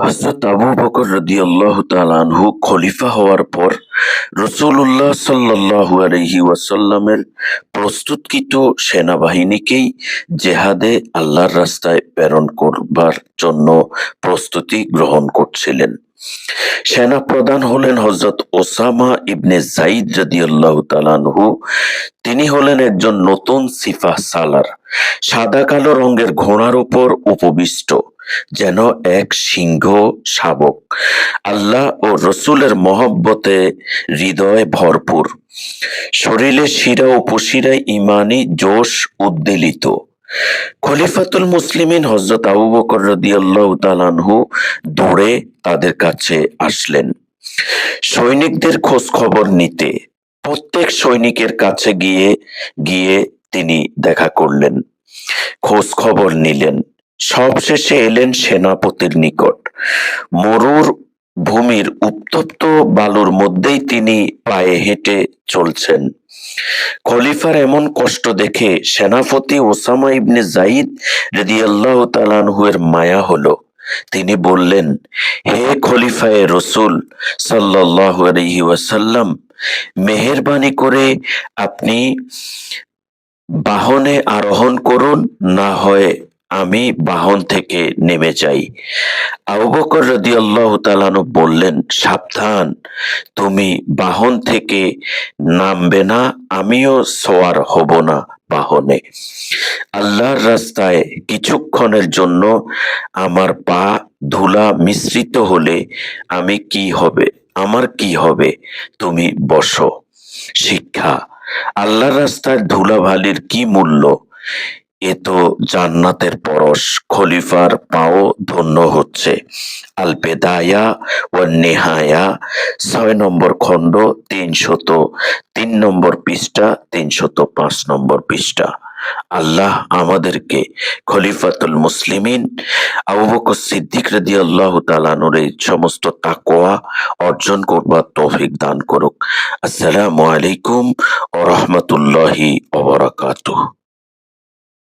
হজরত আবু বকর রদিয়াল্লাহু তাআলা আনহু খলিফা হওয়ার পর রসুল্লাহ সাল্লাল্লাহু আলাইহি ওয়াসাল্লামের প্রস্তুতকৃত সেনাবাহিনীকেই জেহাদে আল্লাহর রাস্তায় প্রেরণ করবার জন্য প্রস্তুতি গ্রহণ করছিলেন। সেনা প্রধান হলেন হজরত ওসামা ইবনে জাইদ রাদিয়াল্লাহু তাআলা আনহু। তিনি হলেন একজন নতুন সিফা সালার। সাদা কালো রঙের ঘোড়ার উপর উপবিষ্ট। যেন এক সিংহ শাবক। আল্লাহ ও রসুলের মহব্বতে হৃদয় ভরপুর। শরীরে শিরা উপশিরায় ইমানি জোশ উদ্বেলিত। খলিফাতুল মুসলিমিন হজরত আবু বকর রদিয়াল্লাহু তাআলাহু দৌড়ে তাদের কাছে আসলেন। সৈনিকদের খোঁজ খবর নিতে। প্রত্যেক সৈনিকের কাছে গিয়ে গিয়ে তিনি দেখা করলেন। খোঁজ খবর নিলেন। সবশেষে এলেন সেনাপতির নিকট। মরুর ভূমির উত্তপ্ত বালুর মধ্যেই তিনি পায়ে হেঁটে চলছেন। খলিফার এমন কষ্ট দেখে সেনাপতি ওসামা ইবনে জাইদ রেদিয়াল্লাহ তালানহুয়ের মায়া হলো। তিনি বললেন, হে খলিফায়ে রসুল সাল্লাহ আলহি ওয়াসাল্লাম, মেহেরবানি করে আপনি বাহনে আরোহণ করুন, না হয় আমি বাহন থেকে নেমে যাই। আবু বকর রাদিয়াল্লাহু তাআলাহু বললেন, সাবধান, তুমি বাহন থেকে নামবে না, আমিও সোয়ার হব না বাহনে। আল্লাহর রাস্তায় কিছুক্ষণের জন্য আমার পা ধুলা মিশ্রিত হলে আমি কি হবে? আমার কি হবে? তুমি বসো। শিক্ষা, আল্লাহর রাস্তায় ধুলাবালির কি মূল্য? এ তো জান্নাতের পরশ। খলিফার পাও ধন্য হচ্ছে। আল বেদায়া ও নেহায়া, ছয় নম্বর খণ্ড, তিনশত, তিন নম্বর পৃষ্ঠা, তিনশত পাঁচ নম্বর পৃষ্ঠা। আল্লাহ আমাদেরকে খলিফাতুল মুসলিমিন, আবু বকর সিদ্দিক রাদি আল্লাহ তালানুর এই সমস্ত তাকোয়া অর্জন করবার তৌফিক দান করুক। আসসালামু আলাইকুম ও রহমতুল্লাহি ওবরাকাতুহ